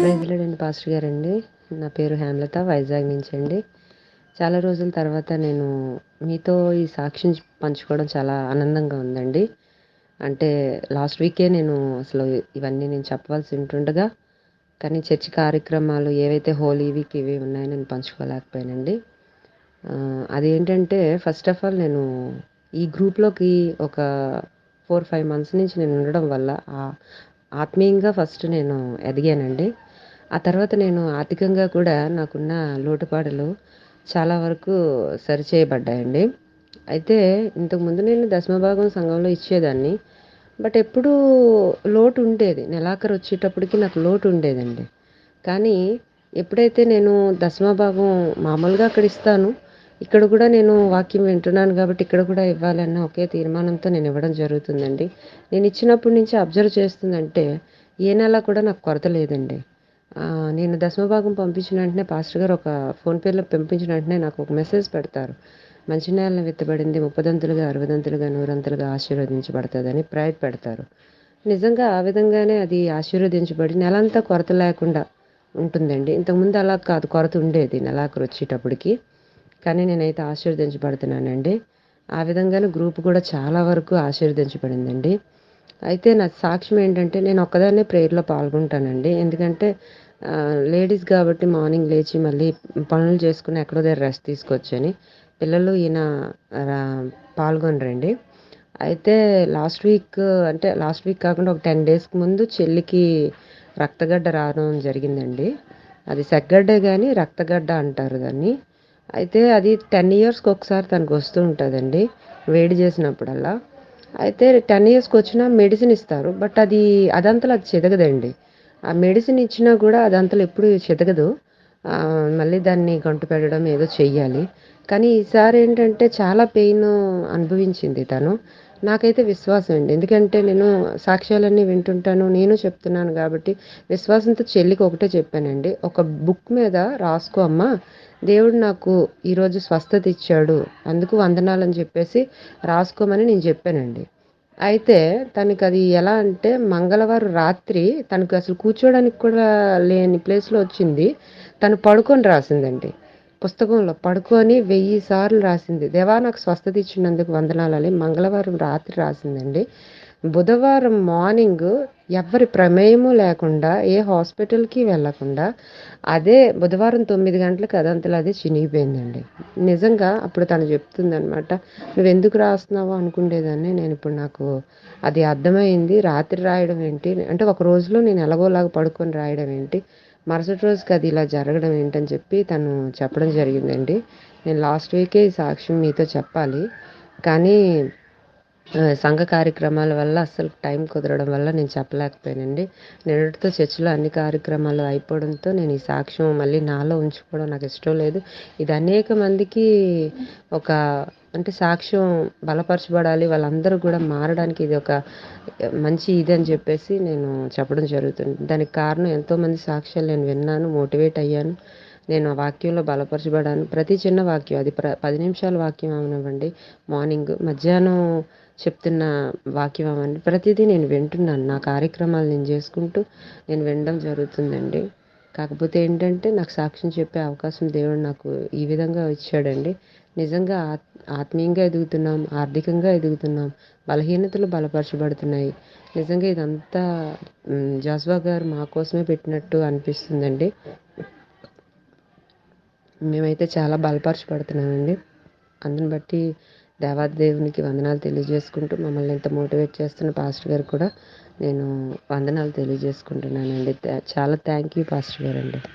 ప్రైజ్లాడండి pastor గారండి. నా పేరు హేమలత వైజాగ్ నుంచి అండి. చాలా రోజుల తర్వాత నేను మీతో ఈ సాక్ష్యం పంచుకోవడం చాలా ఆనందంగా ఉందండి. అంటే లాస్ట్ వీకే నేను అసలు ఇవన్నీ నేను చెప్పవలసి ఉంటుండగా కానీ చర్చి కార్యక్రమాలు ఏవైతే హోలీ వీక్ ఇవి ఉన్నాయో నేను పంచుకోలేకపోయానండి. అదేంటంటే ఫస్ట్ ఆఫ్ ఆల్ నేను ఈ గ్రూప్లోకి ఒక ఫోర్ ఫైవ్ మంత్స్ నుంచి నేను ఉండడం వల్ల ఆ- ఆత్మీయంగా ఫస్ట్ నేను ఎదిగానండి. ఆ తర్వాత నేను ఆర్థికంగా కూడా నాకున్న లోటుపాటులు చాలా వరకు సరిచేయబడ్డాయండి. అయితే ఇంతకుముందు నేను దశమభాగం సంఘంలో ఇచ్చేదాన్ని. బట్ ఎప్పుడూ లోటు ఉండేది. నెలాఖరు వచ్చేటప్పటికి నాకు లోటు ఉండేదండి. కానీ ఎప్పుడైతే నేను దశమభాగం మామూలుగా అక్కడ ఇస్తాను ఇక్కడ కూడా నేను వాక్యం వింటున్నాను కాబట్టి ఇక్కడ కూడా ఇవ్వాలన్న ఒకే తీర్మానంతో నేను ఇవ్వడం జరుగుతుందండి. నేను ఇచ్చినప్పటి నుంచి అబ్జర్వ్ చేస్తుందంటే ఏ నెల కూడా నాకు కొరత లేదండి. నేను దశమ భాగం పంపించిన వెంటనే పాస్టర్ గారు ఒక ఫోన్పేలో పంపించిన వెంటనే నాకు ఒక మెసేజ్ పెడతారు. మంచి నేలను విత్తబడింది ముప్పదంతులుగా అరవదంతులుగా నూరంతులుగా ఆశీర్వదించబడుతుందని ప్రైడ్ పెడతారు నిజంగా ఆ విధంగానే అది ఆశీర్వదించబడి నెలంతా కొరత లేకుండా ఉంటుందండి. ఇంతకుముందు అలా కాదు కొరత ఉండేది నెలాఖరు వచ్చేటప్పటికి. కానీ నేనైతే ఆశీర్వదించబడుతున్నానండి ఆ విధంగానే గ్రూప్ కూడా చాలా వరకు ఆశీర్వదించబడిందండి అయితే నా సాక్ష్యం ఏంటంటే నేను ఒక్కదాన్నే ప్రేయర్లో పాల్గొంటానండి. ఎందుకంటే లేడీస్ కాబట్టి మార్నింగ్ లేచి మళ్ళీ పనులు చేసుకుని ఎక్కడో దగ్గర రెస్ట్ తీసుకొచ్చని పిల్లలు ఈయన రా- పాల్గొనరండి. అయితే లాస్ట్ వీక్ అంటే లాస్ట్ వీక్ కాకుండా ఒక టెన్ డేస్కి ముందు చెల్లికి రక్తగడ్డ రావడం జరిగిందండి. అది సెగ్గడ్డే కానీ రక్తగడ్డ అంటారు దాన్ని. అయితే అది టెన్ ఇయర్స్కి ఒకసారి తనకు వస్తూ ఉంటుందండి వేడి చేసినప్పుడల్లా. అయితే టెన్ ఇయర్స్కి వచ్చినా మెడిసిన్ ఇస్తారు బట్ అది అదంతలో అది చెదగదండి. ఆ మెడిసిన్ ఇచ్చినా కూడా అదంతలో ఎప్పుడు చెదగదు. మళ్ళీ దాన్ని గంటు పెట్టడం ఏదో చెయ్యాలి. కానీ ఈసారి ఏంటంటే చాలా పెయిన్ అనుభవించింది తను. నాకైతే విశ్వాసం అండి. ఎందుకంటే నేను సాక్ష్యాలన్నీ వింటుంటాను నేను చెప్తున్నాను కాబట్టి విశ్వాసంతో చెల్లికి ఒకటే చెప్పానండి. ఒక బుక్ మీద రాసుకో అమ్మా దేవుడు నాకు ఈరోజు స్వస్థత ఇచ్చాడు అందుకు వందనాలని చెప్పేసి రాసుకోమని నేను చెప్పానండి. అయితే తనకి అది ఎలా అంటే మంగళవారం రాత్రి తనకు అసలు కూర్చోడానికి కూడా లేని ప్లేస్లో వచ్చింది. తను పడుకొని రాసిందండి. పుస్తకంలో పడుకొని వెయ్యి సార్లు రాసింది. దేవా నాకు స్వస్థత ఇచ్చినందుకు వందనాలని మంగళవారం రాత్రి రాసిందండి. బుధవారం మార్నింగ్ ఎవరి ప్రమేయము లేకుండా ఏ హాస్పిటల్కి వెళ్ళకుండా అదే బుధవారం తొమ్మిది గంటలకు అదంతలో అదే చినిగిపోయిందండి. నిజంగా అప్పుడు తను చెప్తుందనమాట నువ్వు ఎందుకు రాస్తున్నావు అనుకునేదాన్ని నేను ఇప్పుడు నాకు అది అర్థమైంది. రాత్రి రాయడం ఏంటి? అంటే ఒక రోజులో నేను ఎలాగోలాగా పడుకొని రాయడం ఏంటి? మరుసటి రోజుకి అది ఇలా జరగడం ఏంటని చెప్పి తను చెప్పడం జరిగిందండి. నేను లాస్ట్ వీకే ఈ సాక్ష్యం మీతో చెప్పాలి. కానీ సంఘ కార్యక్రమాల వల్ల అస్సలు టైం కుదరడం వల్ల నేను చెప్పలేకపోయానండి. నిన్నటితో చర్చిలో అన్ని కార్యక్రమాలు అయిపోవడంతో నేను ఈ సాక్ష్యం మళ్ళీ నాలో ఉంచుకోవడం నాకు ఇష్టం లేదు. ఇది అనేక మందికి ఒక అంటే సాక్ష్యం బలపరచబడాలి వాళ్ళందరూ కూడా మారడానికి ఇది ఒక మంచి ఇది అని చెప్పేసి నేను చెప్పడం జరుగుతుంది. దానికి కారణం ఎంతోమంది సాక్ష్యాలు నేను విన్నాను మోటివేట్ అయ్యాను. నేను ఆ వాక్యంలో బలపరచబడాను. ప్రతి చిన్న వాక్యం అది ప్ర పది నిమిషాల వాక్యం అవనివ్వండి. మార్నింగ్ మధ్యాహ్నం చెప్తున్న వాక్యం అవ్వండి ప్రతిదీ నేను వింటున్నాను. నా కార్యక్రమాలు నేను చేసుకుంటూ నేను వినడం జరుగుతుందండి. కాకపోతే ఏంటంటే నాకు సాక్ష్యం చెప్పే అవకాశం దేవుడు నాకు ఈ విధంగా ఇచ్చాడండి. నిజంగా ఆత్ ఆత్మీయంగా ఎదుగుతున్నాం ఆర్థికంగా ఎదుగుతున్నాం బలహీనతలు బలపరచబడుతున్నాయి. నిజంగా ఇదంతా జాస్వా గారు మా కోసమే పెట్టినట్టు అనిపిస్తుందండి. మేమైతే చాలా బలపరచబడుతున్నామండి. అందుని బట్టి దేవాదేవునికి వందనాలు తెలియజేసుకుంటూ మమ్మల్ని ఇంత మోటివేట్ చేస్తున్న పాస్టర్ గారు కూడా నేను వందనాలు తెలియజేసుకుంటున్నానండి. చాలా థ్యాంక్ యూ పాస్టర్ గారు అండి